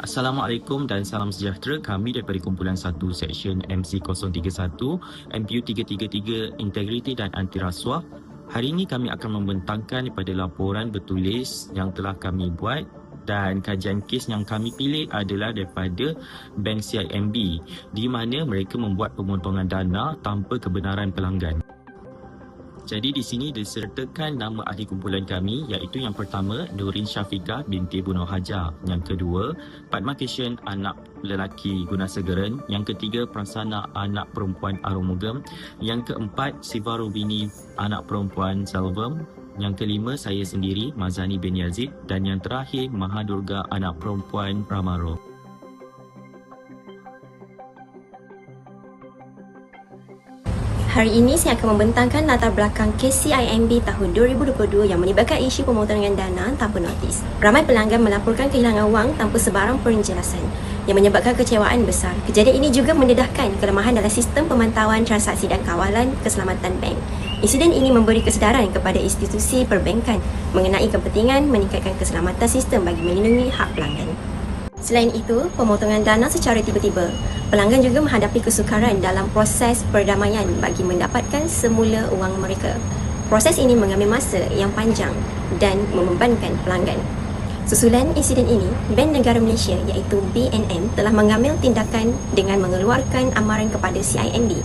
Assalamualaikum dan salam sejahtera. Kami daripada kumpulan 1 Seksyen MC031 MPU 333 Integriti dan Anti Rasuah. Hari ini kami akan membentangkan daripada laporan bertulis yang telah kami buat dan kajian kes yang kami pilih adalah daripada Bank CIMB di mana mereka membuat pemotongan dana tanpa kebenaran pelanggan. Jadi di sini disertakan nama ahli kumpulan kami iaitu yang pertama Nurin Syafiqah binti Bunuh Hajar, yang kedua Padma Kishan anak lelaki Guna Segeren, yang ketiga Prasana anak perempuan Arumugam, yang keempat Siva Rubini anak perempuan Salvam, yang kelima saya sendiri Mazani bin Yazid. Dan yang terakhir Mahadurga anak perempuan Ramaro. Hari ini saya akan membentangkan latar belakang kes CIMB tahun 2022 yang melibatkan isu pemotongan dana tanpa notis. Ramai pelanggan melaporkan kehilangan wang tanpa sebarang penjelasan yang menyebabkan kecewaan besar. Kejadian ini juga mendedahkan kelemahan dalam sistem pemantauan transaksi dan kawalan keselamatan bank. Insiden ini memberi kesedaran kepada institusi perbankan mengenai kepentingan meningkatkan keselamatan sistem bagi melindungi hak pelanggan. Selain itu, pemotongan dana secara tiba-tiba, pelanggan juga menghadapi kesukaran dalam proses perdamaian bagi mendapatkan semula wang mereka. Proses ini mengambil masa yang panjang dan membebankan pelanggan. Susulan insiden ini, Bank Negara Malaysia iaitu BNM telah mengambil tindakan dengan mengeluarkan amaran kepada CIMB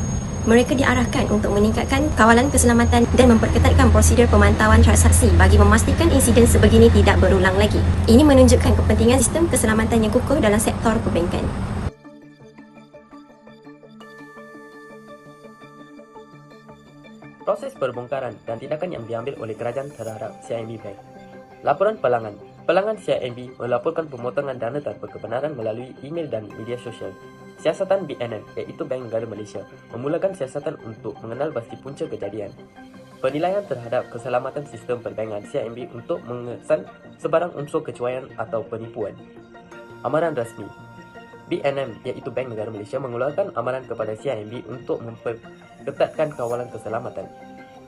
mereka diarahkan untuk meningkatkan kawalan keselamatan dan memperketatkan prosedur pemantauan transaksi bagi memastikan insiden sebegini tidak berulang lagi. Ini menunjukkan kepentingan sistem keselamatan yang kukuh dalam sektor perbankan. Proses perbongkaran dan tindakan yang diambil oleh kerajaan terhadap CIMB Bank. Laporan pelanggan. Pelanggan CIMB melaporkan pemotongan dana tanpa kebenaran melalui email dan media sosial Siasatan BNM iaitu Bank Negara Malaysia memulakan siasatan untuk mengenal pasti punca kejadian. Penilaian terhadap keselamatan sistem perbankan CIMB untuk mengesan sebarang unsur kecuaian atau penipuan. Amaran rasmi BNM iaitu Bank Negara Malaysia mengeluarkan amaran kepada CIMB untuk memperketatkan kawalan keselamatan.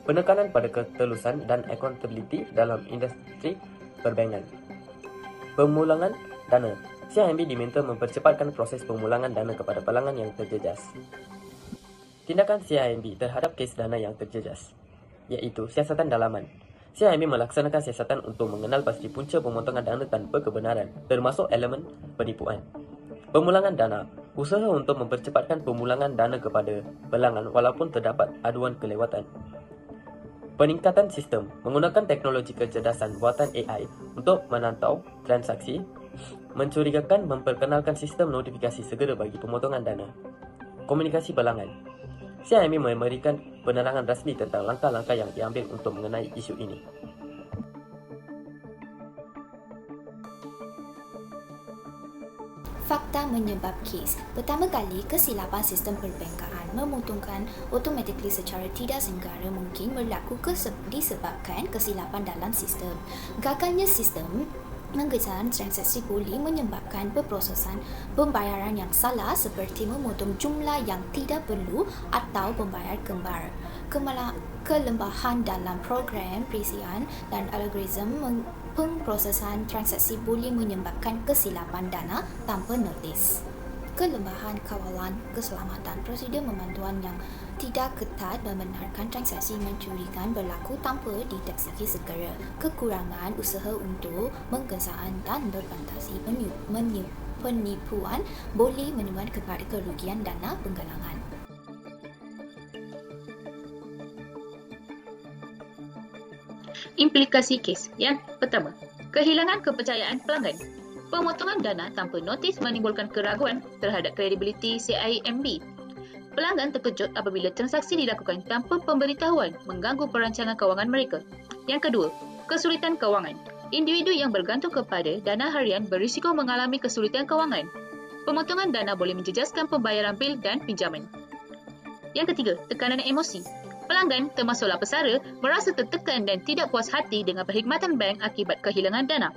Penekanan pada ketelusan dan accountability dalam industri perbankan. Pemulangan dana CIMB diminta mempercepatkan proses pemulangan dana kepada pelanggan yang terjejas. Tindakan CIMB terhadap kes dana yang terjejas iaitu siasatan dalaman. CIMB melaksanakan siasatan untuk mengenal pasti punca pemotongan dana tanpa kebenaran termasuk elemen penipuan. Pemulangan dana usaha untuk mempercepatkan pemulangan dana kepada pelanggan walaupun terdapat aduan kelewatan. Peningkatan sistem menggunakan teknologi kecerdasan buatan AI untuk menantau transaksi Mencurigakan memperkenalkan sistem notifikasi segera bagi pemotongan dana. Komunikasi pelanggan. CIMB memberikan penerangan rasmi tentang langkah-langkah yang diambil untuk mengenai isu ini. Fakta menyebab kes. Pertama kali, kesilapan sistem perbankan memutungkan automatically secara tidak sengaja mungkin berlaku disebabkan kesilapan dalam sistem. Gagalnya sistem Mengesan transaksi boleh menyebabkan perprosesan pembayaran yang salah seperti memotong jumlah yang tidak perlu atau pembayar kembar. Kemala, kelembahan dalam program perisian dan algoritma pemprosesan transaksi boleh menyebabkan kesilapan dana tanpa notis. Kelembahan kawalan keselamatan prosedur memantuan yang tidak ketat membenarkan transaksi mencurigakan berlaku tanpa deteksi segera. Kekurangan usaha untuk mengesaan dan berfantasi penipuan boleh menyebabkan kepada kerugian dana penggalangan Implikasi kes yang pertama, kehilangan kepercayaan pelanggan pemotongan dana tanpa notis menimbulkan keraguan terhadap kredibiliti CIMB. Pelanggan terkejut apabila transaksi dilakukan tanpa pemberitahuan mengganggu perancangan kewangan mereka. Yang kedua, kesulitan kewangan. Individu yang bergantung kepada dana harian berisiko mengalami kesulitan kewangan. Pemotongan dana boleh menjejaskan pembayaran bil dan pinjaman. Yang ketiga, tekanan emosi. Pelanggan, termasuklah pesara, merasa tertekan dan tidak puas hati dengan perkhidmatan bank akibat kehilangan dana.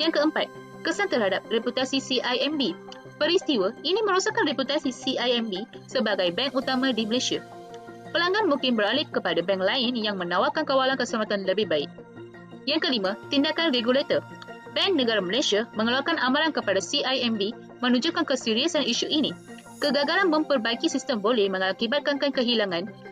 Yang keempat, kesan terhadap reputasi CIMB. Peristiwa ini merosakkan reputasi CIMB sebagai bank utama di Malaysia. Pelanggan mungkin beralih kepada bank lain yang menawarkan kawalan keselamatan lebih baik. Yang kelima, tindakan regulator. Bank Negara Malaysia mengeluarkan amaran kepada CIMB menunjukkan keseriusan isu ini. Kegagalan memperbaiki sistem boleh mengakibatkan kehilangan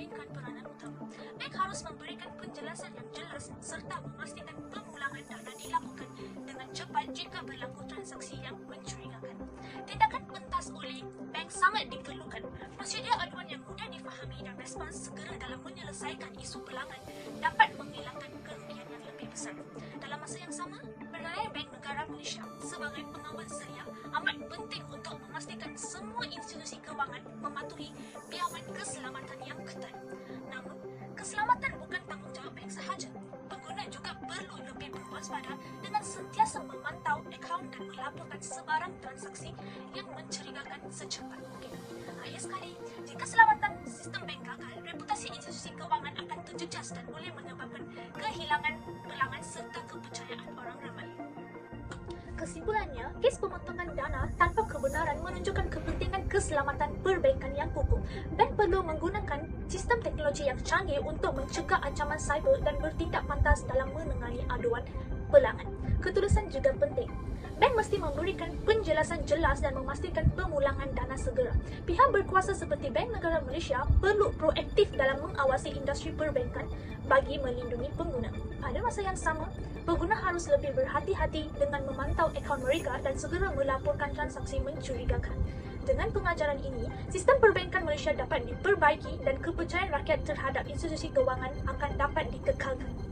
memainkan peranan utama. Bank harus memberikan penjelasan yang jelas serta memastikan pemulangan dana dilakukan dengan cepat jika berlaku transaksi yang mencurigakan. Tindakan pentas oleh bank sangat diperlukan. Prosedur aduan yang mudah difahami dan respons segera dalam menyelesaikan isu pelanggan dapat menghilangkan kerugian yang lebih besar. Dalam masa yang sama, peranan Bank Negara Malaysia sebagai pengawal seria amat penting untuk memastikan semua institusi kewangan mematuhi keselamatan bukan tanggungjawab bank sahaja. Pengguna juga perlu lebih berwaspada dengan sentiasa memantau akaun dan melaporkan sebarang transaksi yang mencurigakan secepat mungkin. Akhir sekali, jika keselamatan sistem bank gagal, reputasi institusi kewangan akan terjejas dan boleh menyebabkan kehilangan pelanggan serta kepercayaan orang ramai. Kesimpulannya, kes pemotongan dana tanpa kebenaran menunjukkan kepentingan keselamatan perbankan yang kukuh. Bank perlu menggunakan sistem teknologi yang canggih untuk mencegah ancaman cyber dan bertindak pantas dalam menangani aduan pelanggan. Ketulusan juga penting. Bank mesti memberikan penjelasan jelas dan memastikan pemulangan dana segera. Pihak berkuasa seperti Bank Negara Malaysia perlu proaktif dalam mengawasi industri perbankan bagi melindungi pengguna. Pada masa yang sama, pengguna harus lebih berhati-hati dengan memantau akaun mereka dan segera melaporkan transaksi mencurigakan. Dengan pengajaran ini, sistem perbankan Malaysia dapat diperbaiki dan kepercayaan rakyat terhadap institusi kewangan akan dapat dikekalkan.